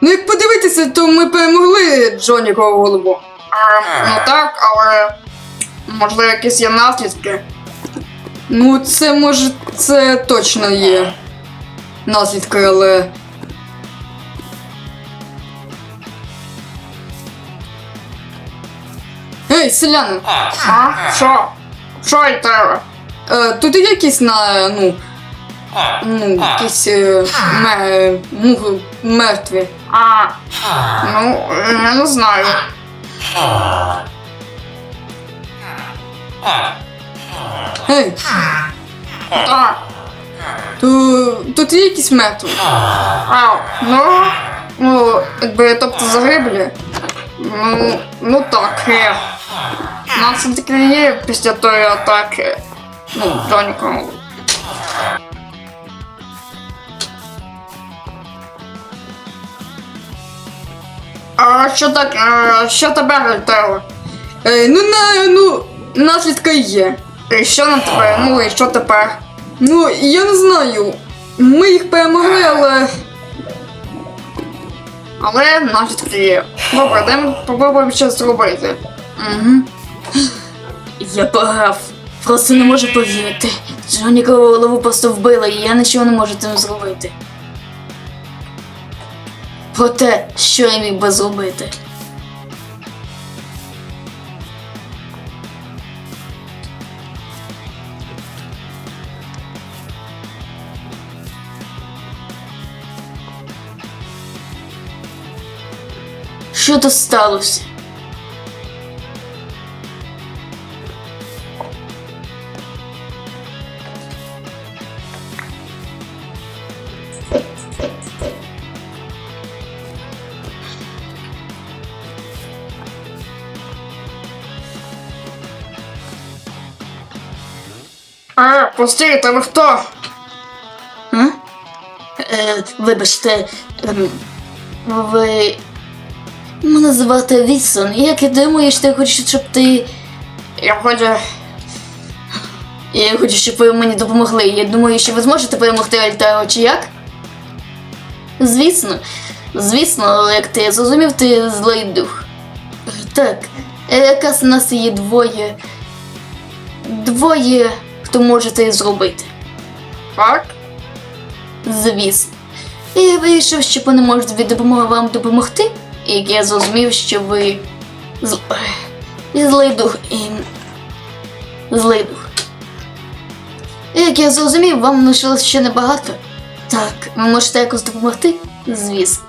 Ну, як подивитися, то ми перемогли Джоніка голову. ну так, але можливо якісь є наслідки. Ну, це може, це точно є наслідки, але. Селянин! А? Що? Що й тебе? Е, тут є якісь на, ну, ну, якісь е, ме, муги мертві. А, ну, я не знаю. Ей, Так, то, тут є якісь мертві. а, ну, ну, якби, тобто загиблі. Ну, ну так, є. Нам все-таки є після тої атаки. Ну, Джоніка. А що так, е, що тебе гальтело? Ей, ну, на, ну, наслідки є. І що на тебе? Ну і що тепер? Ну, я не знаю. Ми їх перемогли, але. Але наслідки є. Добре, дай попробуємо щось зробити. Угу. Я пограв. Просто не можу повірити. Джоніка голову просто вбила, і я нічого не можу цим зробити. Проте, що я міг би зробити? Що то сталося? А, постійте, ви хто? А? Е, вибачте, ем, ви. Мене звати Вітсон. Як я думаю, що ти хочеш, щоб ти. Я хочу. Я хочу, щоб ви мені допомогли. Я думаю, що ви зможете перемогти Альтао, чи як? Звісно. Звісно, але як ти зрозумів, ти злий дух. Так, е, якраз у нас є двоє. Двоє, хто може це зробити. Так? Звісно. І я вирішив, що вони можуть від допомоги вам допомогти. І як я зрозумів, що ви з... злий дух і злий дух. І як я зрозумів, вам лишилось ще небагато. Так, ви можете якось допомогти? Звісно.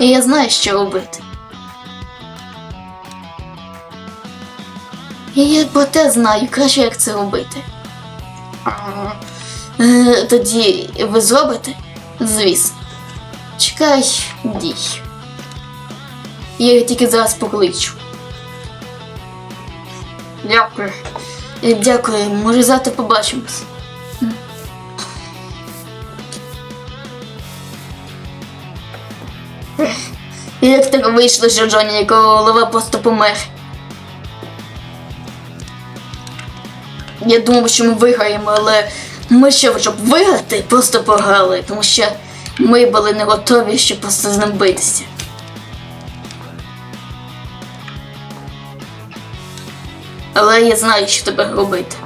І я знаю, що робити. Я проте знаю краще, як це робити. Е, Тоді ви зробите? Звісно. Чекай, дій. Я їх тільки зараз покличу. дякую. Е, Дякую, може завтра побачимось. Як так вийшло, що Джоні, якого голова просто помер? Я думав, що ми виграємо, але ми ще щоб виграти, просто програли, тому що ми були не готові, щоб просто з ним битися. Але я знаю, що тебе робити.